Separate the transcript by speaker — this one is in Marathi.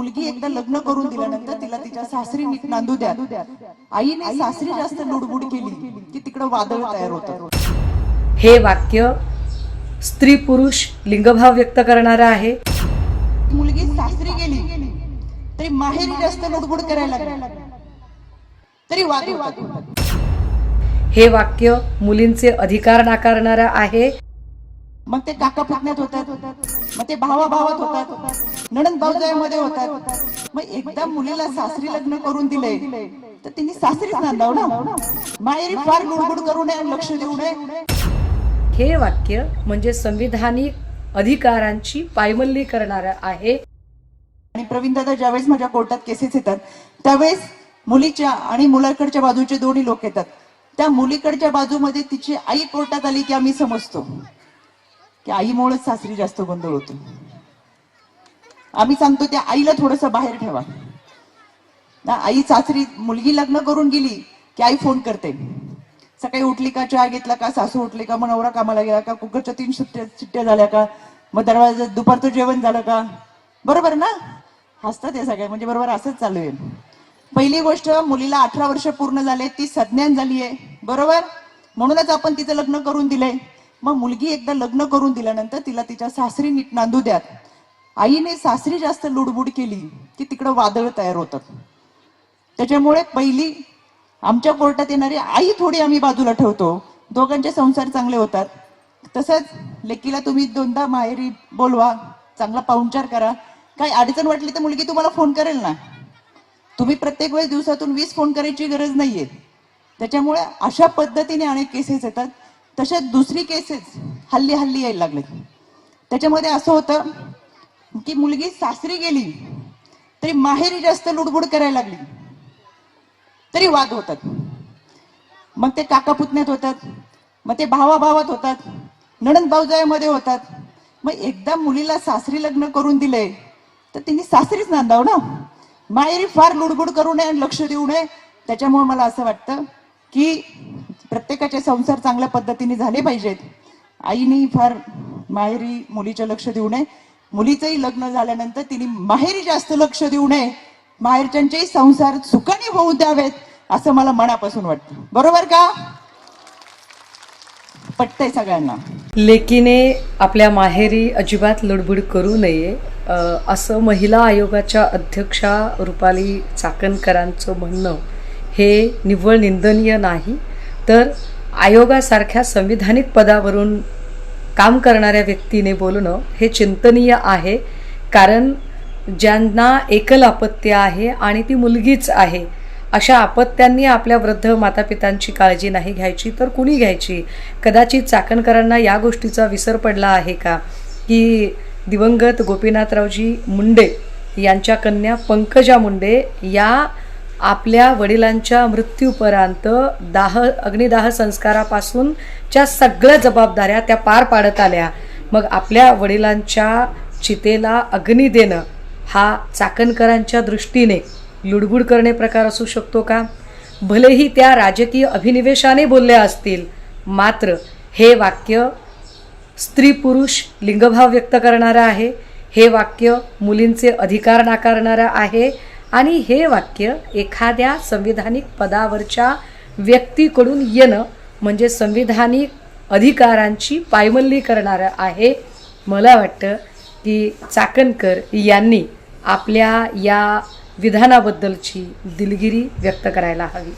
Speaker 1: मुलगी एकदा लग्न करून दिल्यानंतर तिला तिच्या सासरी नांदू द्या. आईने सासरी जास्त लुडबुड केली की तिकडं वादळ तयार होतं.
Speaker 2: हे वाक्य स्त्री पुरुष लिंगभाव व्यक्त करणारं आहे.
Speaker 1: मुलगी सासरी गेली तरी माहेरी जास्त लुडबुड करायला तरी वाद होतात
Speaker 2: हे वाक्य मुलींचे अधिकार नाकारणारं आहे.
Speaker 1: मग ते काका पुतण्यात होतात. मग ते भावा भावात होतात. नणंद भाऊजाईमध्ये होतात. मग एकदा मुलीला सासरी लग्न करून दिले तर तिने सासरीच नांदाव ना? माहेरी फार लुडबुड करू नये आणि लक्ष देऊ नये.
Speaker 2: हे वाक्य म्हणजे संविधानिक अधिकारांची पायमल्ली करणारं आहे.
Speaker 1: आणि प्रवीण दादा ज्यावेळेस माझ्या कोर्टात केसेस येतात त्यावेळेस मुलीच्या आणि मुलाकडच्या बाजूचे दोन्ही लोक येतात. त्या मुलीकडच्या बाजूमध्ये तिची आई कोर्टात आली की आम्ही समजतो. की आईमुळेच सासरी जास्त गोंधळ होतो. आम्ही सांगतो त्या आईला थोडस बाहेर ठेवा. ना आई सासरी मुलगी लग्न करून गेली की आई फोन करते. सकाळी उठली का चहा घेतला का सासू उठली का मग नवरा कामाला गेला का कुकरच्या तीन सुट्ट्या सुट्ट्या झाल्या का मग दरवाजा दुपारचं जेवण झालं का? बरोबर ना? हसतात हे सगळ्या म्हणजे बरोबर असंच चालू आहे. पहिली गोष्ट मुलीला अठरा वर्ष पूर्ण झाले ती सज्ञान झाली आहे बरोबर? म्हणूनच आपण तिचं लग्न करून दिलंय. मग मुलगी एकदा लग्न करून दिल्यानंतर तिला तिच्या सासरी नीट नांदू द्यात. आईने सासरी जास्त लुडबुड केली की तिकडं वादळ तयार होतात त्याच्यामुळे पहिली आमच्या कोर्टात येणारी आई थोडी आम्ही बाजूला ठेवतो. दोघांचे संसार चांगले होतात. तसंच लेकीला तुम्ही दोनदा माहेरी बोलवा चांगला पाहुणचार करा. काही अडचण वाटली तर मुलगी तुम्हाला फोन करेल ना. तुम्ही प्रत्येक वेळेस दिवसातून वीस फोन करायची गरज नाहीये. त्याच्यामुळे अशा पद्धतीने अनेक केसेस येतात. तशाच दुसरी केसेस हल्ली हल्ली यायला लागले. त्याच्यामध्ये असं होतं की मुलगी सासरी गेली तरी माहेरी जास्त लुडबुड करायला लागली. तरी वाद होतात. मग ते काका पुतण्यात होतात मग ते भावाभावात होतात नणंद भाऊजायामध्ये होतात. मग एकदा मुलीला सासरी लग्न करून दिले तर तिने सासरीच नांदाव ना? माहेरी फार लुडबुड करू नये आणि लक्ष देऊ नये. त्याच्यामुळे मला असं वाटतं की प्रत्येकाचे संसार चांगल्या पद्धतीने झाले पाहिजेत. आईने फार माहेरी मुलीचं लक्ष देऊ नये. मुलीचंही लग्न झाल्यानंतर तिने माहेरी जास्त लक्ष देऊ नये. माहेरच्यांचेही संसार सुखाने होऊ द्यावेत असं मला मनापासून वाटतं. बरोबर का? पटतंय सगळ्यांना.
Speaker 2: लेकीने आपल्या माहेरी अजिबात लुडबुड करू नये. असं महिला आयोगाच्या अध्यक्षा रुपाली चाकणकरांचं म्हणणं हे निव्वळ निंदनीय नाही. तर आयोगासारख्या संविधानिक पदावरून काम करणाऱ्या व्यक्तीने बोलणं हे चिंतनीय आहे. कारण ज्यांना एकल अपत्य आहे आणि ती मुलगीच आहे अशा अपत्यांनी आपल्या वृद्ध मातापितांची काळजी नाही घ्यायची तर कुणी घ्यायची? कदाचित चाकणकरांना या गोष्टीचा विसर पडला आहे का? की दिवंगत गोपीनाथरावजी मुंडे यांच्या कन्या पंकजा मुंडे या आपल्या वडिलांच्या मृत्यूपर्यंत दाह अग्निदाह संस्कारापासूनच्या सगळ्या जबाबदाऱ्या त्या पार पाडत आल्या. मग आपल्या वडिलांच्या चितेला अग्नी देणं हा चाकणकरांच्या दृष्टीने लुडबुड करणे प्रकार असू शकतो का? भलेही त्या राजकीय अभिनिवेशाने बोलल्या असतील मात्र हे वाक्य स्त्री पुरुष लिंगभाव व्यक्त करणारं आहे हे वाक्य मुलींचे अधिकार नाकारणारं आहे आणि हे वाक्य एखाद्या संविधानिक पदावरच्या व्यक्तीकडून येणं म्हणजे संविधानिक अधिकारांची पायमल्ली करणारं आहे. मला वाटतं की चाकणकर यांनी आपल्या या विधानाबद्दलची दिलगिरी व्यक्त करायला हवी.